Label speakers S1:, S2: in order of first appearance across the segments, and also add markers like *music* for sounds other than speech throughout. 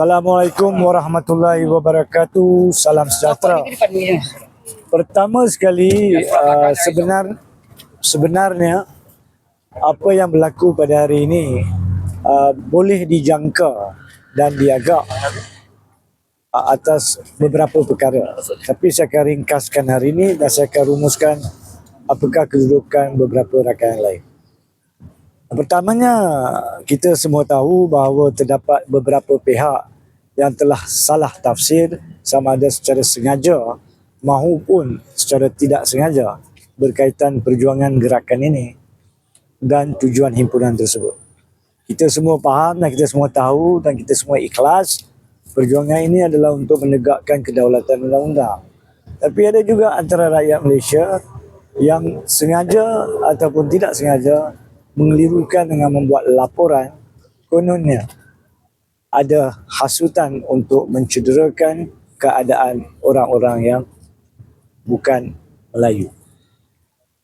S1: Assalamualaikum warahmatullahi wabarakatuh. Salam sejahtera. Pertama sekali uh, sebenar sebenarnya apa yang berlaku pada hari ini uh, boleh dijangka dan diagak uh, atas beberapa perkara. Tapi saya akan ringkaskan hari ini dan saya akan rumuskan apakah kedudukan beberapa rakan yang lain. Pertamanya, kita semua tahu bahawa terdapat beberapa pihak yang telah salah tafsir sama ada secara sengaja maupun secara tidak sengaja berkaitan perjuangan gerakan ini dan tujuan himpunan tersebut. Kita semua faham dan kita semua tahu dan kita semua ikhlas perjuangan ini adalah untuk menegakkan kedaulatan undang-undang. Tapi ada juga antara rakyat Malaysia yang sengaja ataupun tidak sengaja mengelirukan dengan membuat laporan kononnya ada hasutan untuk mencederakan keadaan orang-orang yang bukan Melayu.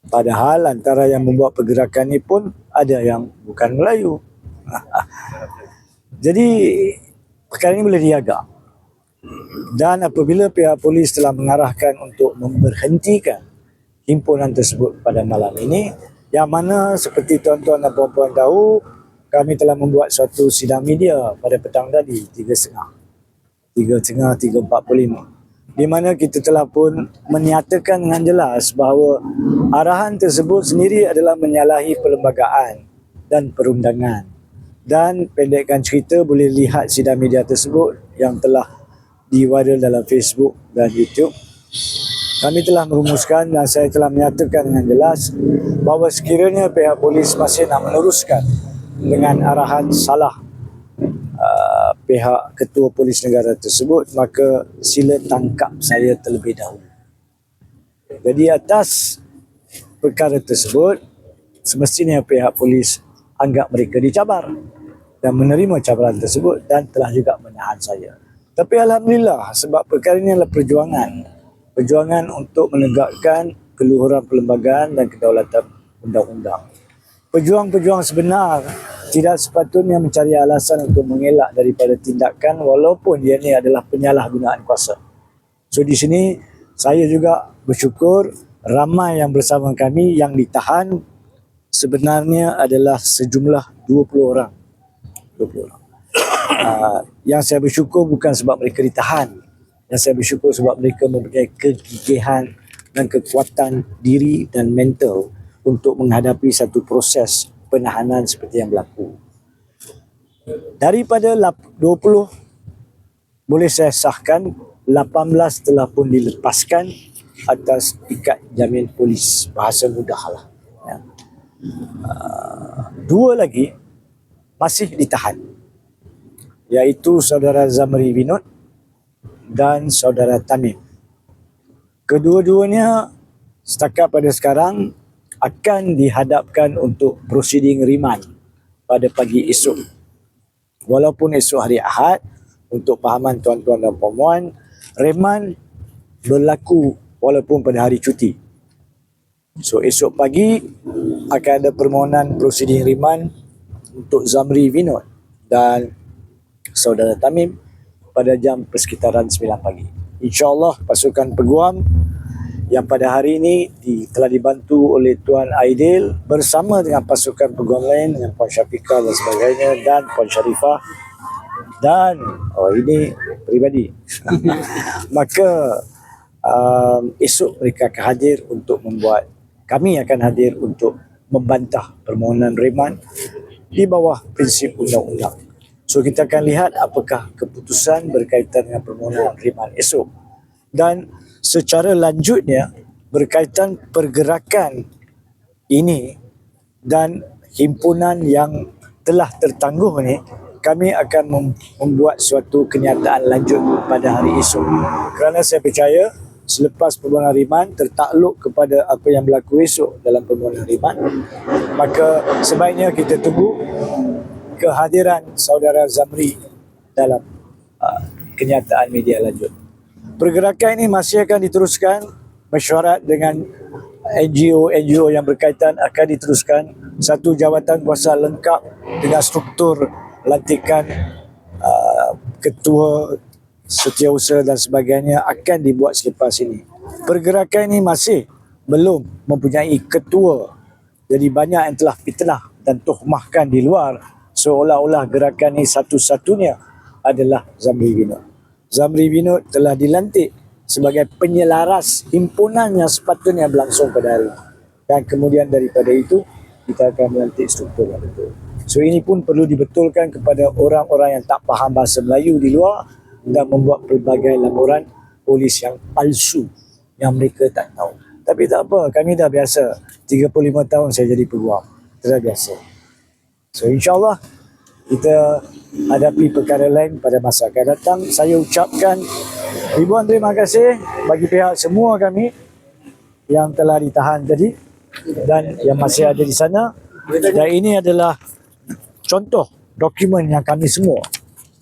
S1: Padahal antara yang membuat pergerakan ini pun ada yang bukan Melayu. *laughs* Jadi perkara ini boleh diagak. Dan apabila pihak polis telah mengarahkan untuk memberhentikan himpunan tersebut pada malam ini, yang mana seperti tuan-tuan dan puan-puan tahu, kami telah membuat suatu sidang media pada petang tadi, 3.30. 3.30, 3.45. Di mana kita telah pun menyatakan dengan jelas bahawa arahan tersebut sendiri adalah menyalahi perlembagaan dan perundangan. Dan pendekkan cerita boleh lihat sidang media tersebut yang telah diwaral dalam Facebook dan YouTube kami telah merumuskan dan saya telah menyatakan dengan jelas bahawa sekiranya pihak polis masih nak meneruskan dengan arahan salah uh, pihak ketua polis negara tersebut maka sila tangkap saya terlebih dahulu. Jadi atas perkara tersebut semestinya pihak polis anggap mereka dicabar dan menerima cabaran tersebut dan telah juga menahan saya. Tapi Alhamdulillah sebab perkara ini adalah perjuangan perjuangan untuk menegakkan keluhuran perlembagaan dan kedaulatan undang-undang. Pejuang-pejuang sebenar tidak sepatutnya mencari alasan untuk mengelak daripada tindakan walaupun dia ini adalah penyalahgunaan kuasa. So di sini saya juga bersyukur ramai yang bersama kami yang ditahan sebenarnya adalah sejumlah 20 orang. 20 orang. Uh, *coughs* yang saya bersyukur bukan sebab mereka ditahan dan saya bersyukur sebab mereka mempunyai kegigihan dan kekuatan diri dan mental untuk menghadapi satu proses penahanan seperti yang berlaku. Daripada 20 boleh saya sahkan 18 telah pun dilepaskan atas ikat jamin polis bahasa mudah lah. Ya. Uh, dua lagi masih ditahan iaitu saudara Zamri Vinod dan saudara Tamim. Kedua-duanya setakat pada sekarang akan dihadapkan untuk prosiding riman pada pagi esok. Walaupun esok hari Ahad, untuk pahaman tuan-tuan dan puan-puan, riman berlaku walaupun pada hari cuti. So esok pagi akan ada permohonan prosiding riman untuk Zamri Vinod dan saudara Tamim pada jam persekitaran 9 pagi. InsyaAllah pasukan peguam yang pada hari ini di, telah dibantu oleh Tuan Aidil bersama dengan pasukan peguam lain dengan Puan Syafiqah dan sebagainya dan Puan Sharifah dan oh ini peribadi *laughs* maka um, esok mereka akan hadir untuk membuat kami akan hadir untuk membantah permohonan reman di bawah prinsip undang-undang So kita akan lihat apakah keputusan berkaitan dengan permohonan riman esok. Dan secara lanjutnya berkaitan pergerakan ini dan himpunan yang telah tertangguh ini kami akan membuat suatu kenyataan lanjut pada hari esok. Kerana saya percaya selepas permohonan riman tertakluk kepada apa yang berlaku esok dalam permohonan riman maka sebaiknya kita tunggu kehadiran saudara Zamri dalam uh, kenyataan media lanjut. Pergerakan ini masih akan diteruskan mesyuarat dengan NGO-NGO yang berkaitan akan diteruskan satu jawatan kuasa lengkap dengan struktur lantikan uh, ketua setiausaha dan sebagainya akan dibuat selepas ini. Pergerakan ini masih belum mempunyai ketua. Jadi banyak yang telah fitnah dan tuhmahkan di luar seolah-olah gerakan ini satu-satunya adalah Zamri Bino. Zamri Bino telah dilantik sebagai penyelaras himpunan yang sepatutnya berlangsung pada hari ini. Dan kemudian daripada itu kita akan melantik struktur yang betul. So ini pun perlu dibetulkan kepada orang-orang yang tak faham bahasa Melayu di luar dan membuat pelbagai laporan polis yang palsu yang mereka tak tahu. Tapi tak apa, kami dah biasa. 35 tahun saya jadi peguam. Dah biasa. So insyaAllah kita hadapi perkara lain pada masa akan datang. Saya ucapkan ribuan terima kasih bagi pihak semua kami yang telah ditahan tadi dan yang masih ada di sana. Dan ini adalah contoh dokumen yang kami semua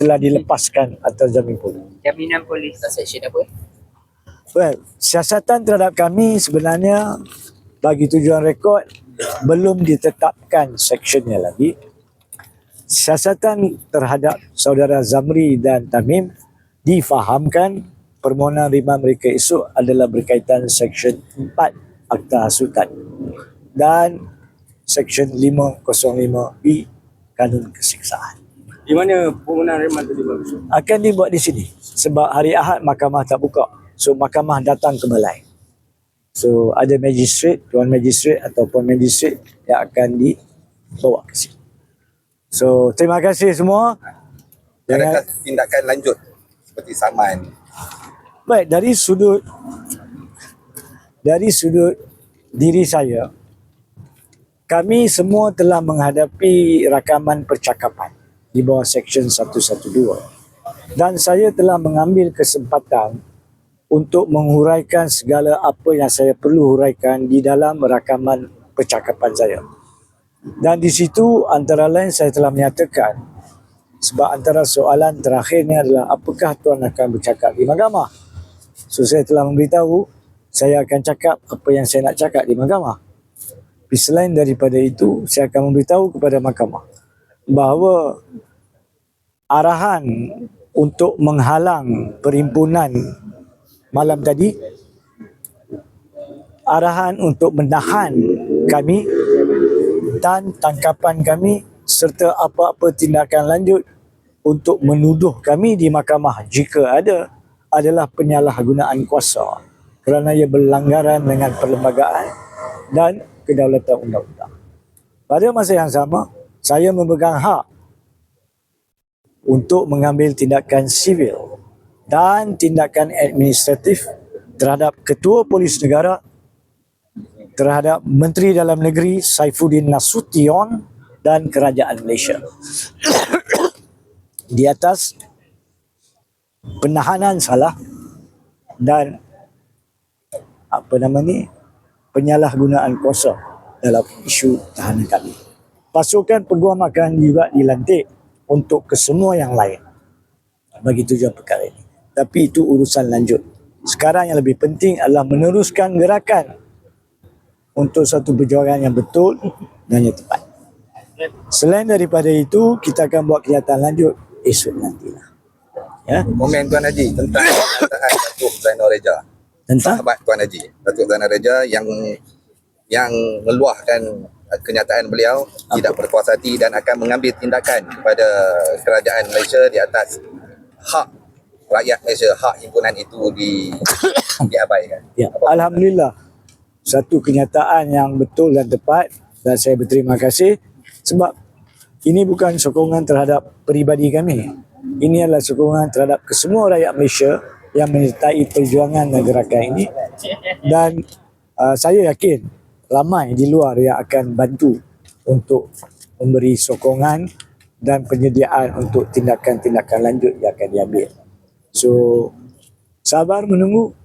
S1: telah dilepaskan atas jamin polis.
S2: Jaminan polis section apa?
S1: Well, siasatan terhadap kami sebenarnya bagi tujuan rekod belum ditetapkan sectionnya lagi. Siasatan terhadap saudara Zamri dan Tamim difahamkan permohonan riman mereka esok adalah berkaitan section 4 Akta Hasutan dan section 505B Kanun Kesiksaan.
S3: Di mana permohonan reman tadi bang?
S1: akan dibuat di sini sebab hari Ahad mahkamah tak buka. So mahkamah datang ke balai. So ada magistrate, tuan magistrate ataupun magistrate yang akan dibawa ke sini. So terima kasih semua.
S4: Adakah tindakan lanjut seperti saman?
S1: baik dari sudut dari sudut diri saya kami semua telah menghadapi rakaman percakapan di bawah section 112 dan saya telah mengambil kesempatan untuk menguraikan segala apa yang saya perlu huraikan di dalam rakaman percakapan saya. Dan di situ antara lain saya telah menyatakan sebab antara soalan terakhirnya adalah apakah tuan akan bercakap di mahkamah. So saya telah memberitahu saya akan cakap apa yang saya nak cakap di mahkamah. Tapi selain daripada itu, saya akan memberitahu kepada mahkamah bahawa arahan untuk menghalang perhimpunan malam tadi arahan untuk menahan kami dan tangkapan kami serta apa-apa tindakan lanjut untuk menuduh kami di mahkamah jika ada adalah penyalahgunaan kuasa kerana ia berlanggaran dengan perlembagaan dan kedaulatan undang-undang. Pada masa yang sama, saya memegang hak untuk mengambil tindakan sivil dan tindakan administratif terhadap Ketua Polis Negara, terhadap Menteri Dalam Negeri Saifuddin Nasution dan Kerajaan Malaysia. *coughs* Di atas penahanan salah dan apa nama ni penyalahgunaan kuasa dalam isu tahanan kami. Pasukan peguam akan juga dilantik untuk kesemua yang lain bagi tujuan perkara ini. Tapi itu urusan lanjut. Sekarang yang lebih penting adalah meneruskan gerakan untuk satu perjuangan yang betul dan yang tepat. Selain daripada itu, kita akan buat kenyataan lanjut esok nantilah. Ya,
S4: Komen Tuan Haji tentang perkataan Datuk Zainal Reja.
S1: tentang
S4: Sahabat Tuan Haji, Datuk Zainal Reja yang yang meluahkan kenyataan beliau tidak berpuas hati dan akan mengambil tindakan kepada kerajaan Malaysia di atas hak rakyat Malaysia, hak himpunan itu di *coughs* diabaikan.
S1: Ya, Alhamdulillah satu kenyataan yang betul dan tepat dan saya berterima kasih sebab ini bukan sokongan terhadap peribadi kami. Ini adalah sokongan terhadap kesemua rakyat Malaysia yang menyertai perjuangan dan gerakan ini dan uh, saya yakin ramai di luar yang akan bantu untuk memberi sokongan dan penyediaan untuk tindakan-tindakan lanjut yang akan diambil. So sabar menunggu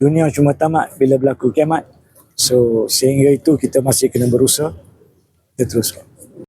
S1: dunia cuma tamat bila berlaku kiamat. So sehingga itu kita masih kena berusaha kita teruskan.